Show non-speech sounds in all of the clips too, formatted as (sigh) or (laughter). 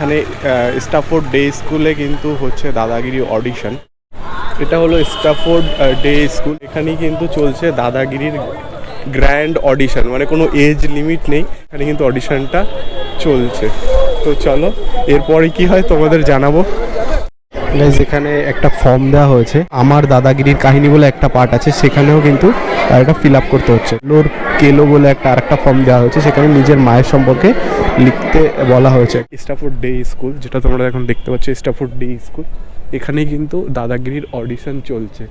এখানে Stafford day স্কুলে কিন্তু হচ্ছে দাদাগিরি অডিশন এটা হলো স্টাফোর্ড ডে স্কুল এখানেই কিন্তু চলছে দাদাগিরির গ্র্যান্ড অডিশন মানে কোনো এজ লিমিট নেই। এখানে কিন্তু অডিশনটা চলছে। তো চলো, এরপরে কি হয় তোমাদের জানাব? গাইজ এখানে একটা ফর্ম দেওয়া হয়েছে। আমার দাদাগিরির কাহিনী বলে একটা পার্ট আছে সেখানেও কিন্তু এটা ফিল আপ করতে হচ্ছে। লোর কেলো বলে একটা আরেকটা ফর্ম দেওয়া হয়েছে সেখানে নিজের মায়ের সম্পর্কে লিখতে বলা হয়েছে। স্টাফোর্ড ডে স্কুল যেটা তোমরা এখন দেখতে পাচ্ছ স্টাফোর্ড ডে স্কুল এখানেই কিন্তু দাদাগিরির অডিশন চলছে।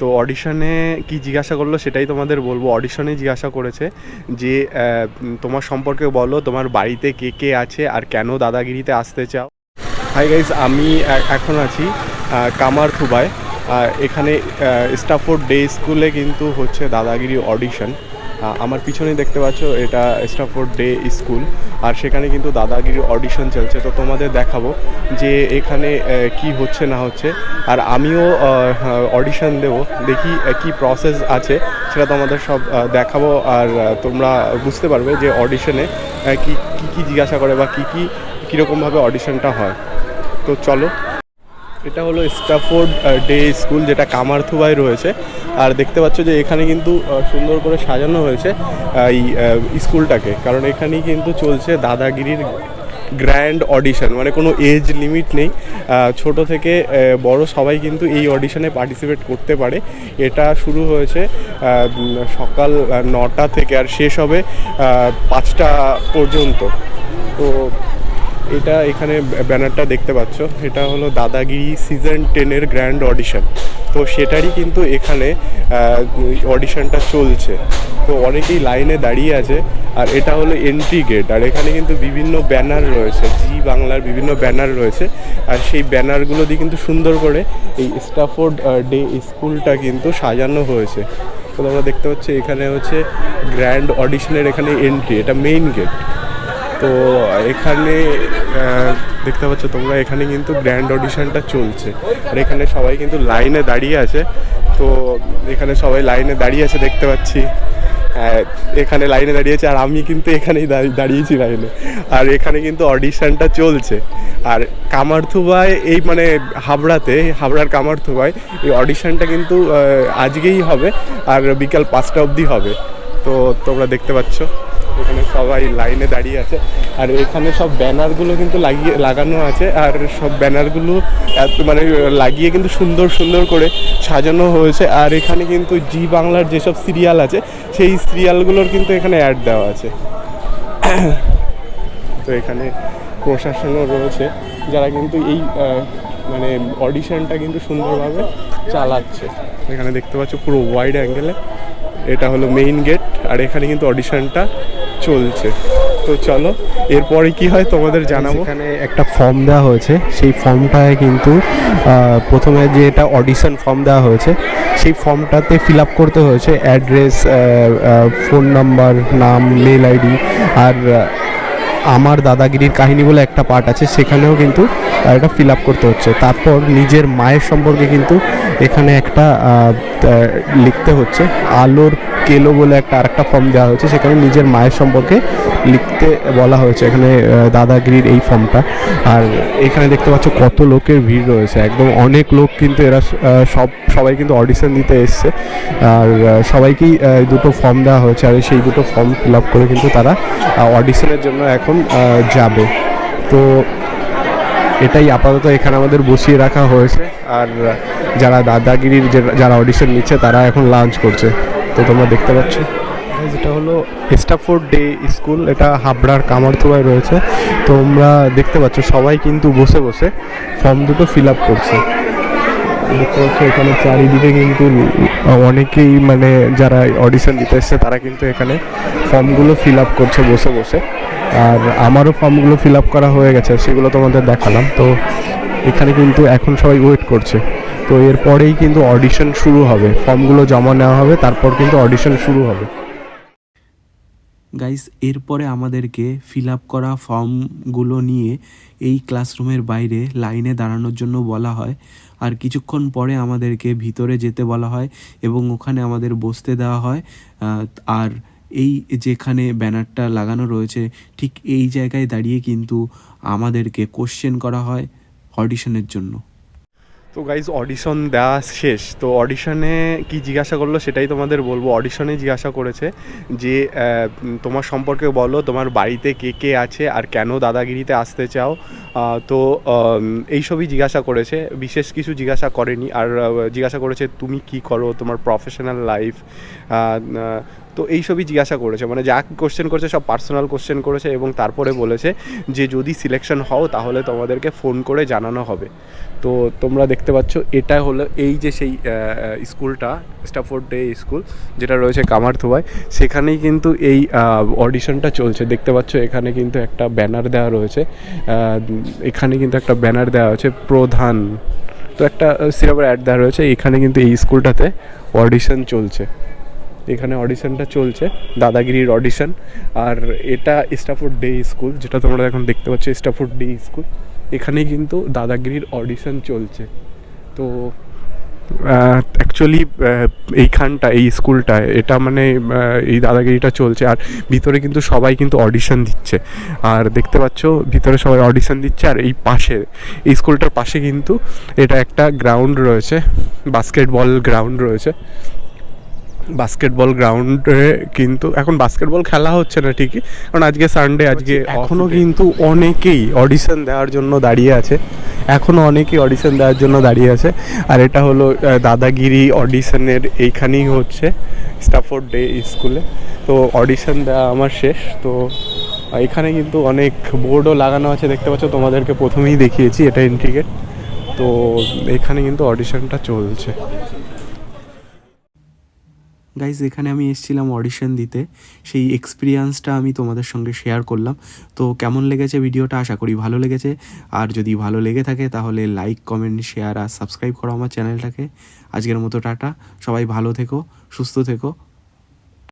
তো অডিশনে কি জিজ্ঞাসা করল সেটাই তোমাদের বলব। অডিশনে জিজ্ঞাসা করেছে যে তোমার সম্পর্কে বলো তোমার বাড়িতে কে কে আছে আর কেন দাদাগিরিতে আসতে চাও? হাই গাইজ আমি এখন আছি কামারথুবায়। এখানে স্টাফোর্ড ডে স্কুলে কিন্তু হচ্ছে দাদাগিরি অডিশন। আমার পিছনে দেখতে পাচ্ছ, এটা স্টাফোর্ড ডে স্কুল। আর সেখানে কিন্তু দাদাগিরি অডিশন চলছে। তো তোমাদের দেখাবো যে এখানে কি হচ্ছে না হচ্ছে। আর আমিও অডিশন দেব। দেখি কি প্রসেস আছে, সেটা তোমাদের সব দেখাবো। আর তোমরা বুঝতে পারবে যে অডিশনে কি কি জিজ্ঞাসা করে বা কি কি, কীরকমভাবে অডিশনটা হয়। তো চলো। এটা হলো স্টাফোর্ড ডে স্কুল, যেটা কামারথুবায় রয়েছে। আর দেখতে পাচ্ছ যে এখানে কিন্তু সুন্দর করে সাজানো হয়েছে এই স্কুলটাকে। কারণ এখানেই কিন্তু চলছে দাদাগিরির গ্র্যান্ড অডিশন। মানে কোনো এজ লিমিট নেই। ছোট থেকে বড় সবাই কিন্তু এই অডিশনে পার্টিসিপেট করতে পারে। এটা শুরু হয়েছে সকাল নটা থেকে, আর শেষ হবে পাঁচটা পর্যন্ত। তো এটা এখানে ব্যানারটা দেখতে পাচ্ছ। এটা হলো দাদাগিরি সিজন টেনের গ্র্যান্ড অডিশন তো সেটারই কিন্তু এখানে অডিশনটা চলছে। তো অনেকেই লাইনে দাঁড়িয়ে আছে। আর এটা হলো এন্ট্রি গেট আর এখানে কিন্তু বিভিন্ন ব্যানার রয়েছে। জি বাংলার বিভিন্ন ব্যানার রয়েছে। আর সেই ব্যানারগুলো দিয়ে কিন্তু সুন্দর করে এই স্টাফোর্ড ডে স্কুলটা কিন্তু সাজানো হয়েছে। তো তোমরা দেখতে পাচ্ছ, এখানে হচ্ছে গ্র্যান্ড অডিশনের এখানে এন্ট্রি এটা মেইন গেট তো এখানে দেখতে পাচ্ছ তোমরা এখানে কিন্তু গ্র্যান্ড অডিশনটা চলছে। আর এখানে সবাই কিন্তু লাইনে দাঁড়িয়ে আছে। তো এখানে সবাই লাইনে দাঁড়িয়ে আছে দেখতে পাচ্ছি। হ্যাঁ, এখানে লাইনে দাঁড়িয়েছে আর আমি কিন্তু এখানেই দাঁড়ি- দাঁড়িয়েছি লাইনে। আর এখানে কিন্তু অডিশনটা চলছে। আর কামারথুবায় এই মানে হাবড়াতে হাবড়ার কামারথুবায় এই অডিশনটা কিন্তু আজকেই হবে। আর বিকাল পাঁচটা অবধি হবে। তো তোমরা দেখতে পাচ্ছ। এখানে সবাই লাইনে দাঁড়িয়ে আছে। আর এখানে সব ব্যানারগুলো কিন্তু লাগিয়ে, লাগানো আছে। আর সব ব্যানারগুলো এত মানে লাগিয়ে কিন্তু সুন্দর সুন্দর করে সাজানো হয়েছে। আর এখানে কিন্তু জি বাংলার যেসব সিরিয়াল আছে, সেই সিরিয়ালগুলোর কিন্তু এখানে অ্যাড দেওয়া আছে। (clears throat) তো এখানে প্রশাসনও রয়েছে, যারা কিন্তু এই মানে অডিশনটা কিন্তু সুন্দরভাবে চালাচ্ছে। এখানে দেখতে পাচ্ছ পুরো ওয়াইড অ্যাঙ্গেলে এটা হলো মেইন গেট আর এখানে কিন্তু অডিশনটা চলছে। তো চলো এরপরে কি হয় তোমাদের জানাব? এখানে একটা ফর্ম দেওয়া হয়েছে। সেই ফর্মটায় কিন্তু প্রথমে যে এটা অডিশন ফর্ম দেওয়া হয়েছে সেই ফর্মটাতে ফিল আপ করতে হয়েছে অ্যাড্রেস ফোন নাম্বার নাম মেল আইডি আর আমার দাদাগিরির কাহিনী বলে একটা পার্ট আছে, সেখানেও কিন্তু এটা ফিল আপ করতে হচ্ছে। তারপর নিজের মায়ের সম্পর্কে কিন্তু এখানে একটা লিখতে হচ্ছে। আলোর কেলো বলে একটা আরেকটা ফর্ম দেওয়া হয়েছে, সেখানে নিজের মায়ের সম্পর্কে লিখতে বলা হয়েছে, এখানে দাদাগিরির এই ফর্মটা আর এখানে দেখতে পাচ্ছ কত লোকের ভিড় রয়েছে। একদম অনেক লোক কিন্তু এরা সব, সবাই কিন্তু অডিশন দিতে এসছে। আর সবাইকেই দুটো ফর্ম দেওয়া হয়েছে, আর সেই দুটো ফর্ম ফিল আপ করে কিন্তু তারা অডিশনের জন্য এখন আহ, যাবে। তো এটাই আপাতত এখানে আমাদের বসিয়ে রাখা হয়েছে। আর যারা দাদাগিরির যারা অডিশন নিচ্ছে তারা এখন লাঞ্চ করছে। তো তোমরা দেখতে পাচ্ছ। যেটা হলো স্টাফোর্ড ডে স্কুল এটা হাবড়ার কামারথুবায় রয়েছে। তোমরা দেখতে পাচ্ছ সবাই কিন্তু বসে বসে ফর্ম দুটো ফিল আপ করছে। দেখতে পাচ্ছ এখানে চারিদিকে কিন্তু অনেকেই মানে যারা অডিশন দিতে এসছে তারা কিন্তু এখানে ফর্মগুলো ফিল আপ করছে বসে বসে। আর আমারও ফর্মগুলো ফিল আপ করা হয়ে গেছে, সেগুলো তোমাদের দেখালাম। তো এখানে কিন্তু এখন সবাই ওয়েট করছে। তো এরপরেই কিন্তু অডিশন শুরু হবে। ফর্মগুলো জমা নেওয়া হবে, তারপর কিন্তু অডিশন শুরু হবে। গাইস এরপরে আমাদেরকে ফিল আপ করা ফর্মগুলো নিয়ে এই ক্লাসরুমের বাইরে লাইনে দাঁড়ানোর জন্য বলা হয়। আর কিছুক্ষণ পরে আমাদেরকে ভিতরে যেতে বলা হয় এবং ওখানে আমাদের বসতে দেওয়া হয়। আর এই যেখানে ব্যানারটা লাগানো রয়েছে, ঠিক এই জায়গায় দাঁড়িয়ে কিন্তু আমাদেরকে কোশ্চেন করা হয় অডিশনের জন্য। তো গাইজ অডিশন দেওয়া শেষ। তো অডিশনে কি জিজ্ঞাসা করল সেটাই তোমাদের বলব। অডিশনে জিজ্ঞাসা করেছে যে তোমার সম্পর্কে বলো, তোমার বাড়িতে কে কে আছে আর কেন দাদাগিরিতে আসতে চাও? তো এইসবই জিজ্ঞাসা করেছে। বিশেষ কিছু জিজ্ঞাসা করেনি। আর জিজ্ঞাসা করেছে, তুমি কি করো? তোমার প্রফেশনাল লাইফ তো এইসবই জিজ্ঞাসা করেছে। মানে যা কোশ্চেন করেছে সব পার্সোনাল কোশ্চেন করেছে এবং তারপরে বলেছে যে যদি সিলেকশন হও তাহলে তোমাদেরকে ফোন করে জানানো হবে। তো তোমরা দেখতে পাচ্ছ, এটা হলো এই যে সেই স্কুলটা স্টাফোর্ড ডে স্কুল যেটা রয়েছে কামারথুয়ায় সেখানেই কিন্তু এই অডিশনটা চলছে। দেখতে পাচ্ছ এখানে কিন্তু একটা ব্যানার দেওয়া রয়েছে। এখানে কিন্তু একটা ব্যানার দেওয়া হয়েছে প্রধান। তো একটা সিরাপের অ্যাড দেওয়া রয়েছে। এখানে কিন্তু এই স্কুলটাতে অডিশন চলছে। এখানে অডিশনটা চলছে, দাদাগিরির অডিশন। আর এটা স্টাফোর্ড ডে স্কুল, যেটা তোমরা এখন দেখতে পাচ্ছ স্টাফোর্ড ডে স্কুল। এখানেই কিন্তু দাদাগিরির অডিশন চলছে। তো অ্যাকচুয়ালি এইখানটা, এই স্কুলটায় এটা মানে এই দাদাগিরিটা চলছে। আর ভিতরে কিন্তু সবাই কিন্তু অডিশন দিচ্ছে। আর দেখতে পাচ্ছ, ভিতরে সবাই অডিশন দিচ্ছে, আর এই পাশে, এই স্কুলটার পাশে কিন্তু এটা একটা গ্রাউন্ড রয়েছে, বাস্কেটবল গ্রাউন্ড রয়েছে। বাস্কেটবল গ্রাউন্ডে কিন্তু এখন বাস্কেটবল খেলা হচ্ছে না ঠিকই। কারণ আজকে সানডে আজকে এখনও কিন্তু অনেকেই অডিশন দেওয়ার জন্য দাঁড়িয়ে আছে। এখনও অনেকেই অডিশন দেওয়ার জন্য দাঁড়িয়ে আছে। আর এটা হলো দাদাগিরি অডিশনের এইখানেই হচ্ছে স্টাফোর্ড ডে স্কুলে। তো অডিশন দেওয়া আমার শেষ। তো এখানে কিন্তু অনেক বোর্ডও লাগানো আছে দেখতে পাচ্ছ তোমাদেরকে প্রথমেই দেখিয়েছি এটা ইন্টিগ্রেট তো এখানে কিন্তু অডিশনটা চলছে। গাইজ এখানে আমি এসেছিলাম অডিশন দিতে। সেই এক্সপিরিয়েন্সটা আমি তোমাদের সঙ্গে শেয়ার করলাম। তো কেমন লেগেছে ভিডিওটা? আশা করি ভালো লেগেছে। আর যদি ভালো লেগে থাকে, তাহলে লাইক কমেন্ট শেয়ার আর সাবস্ক্রাইব করো আমার চ্যানেলটাকে আজকের মতো টাটা। সবাই ভালো থেকো, সুস্থ থেকো।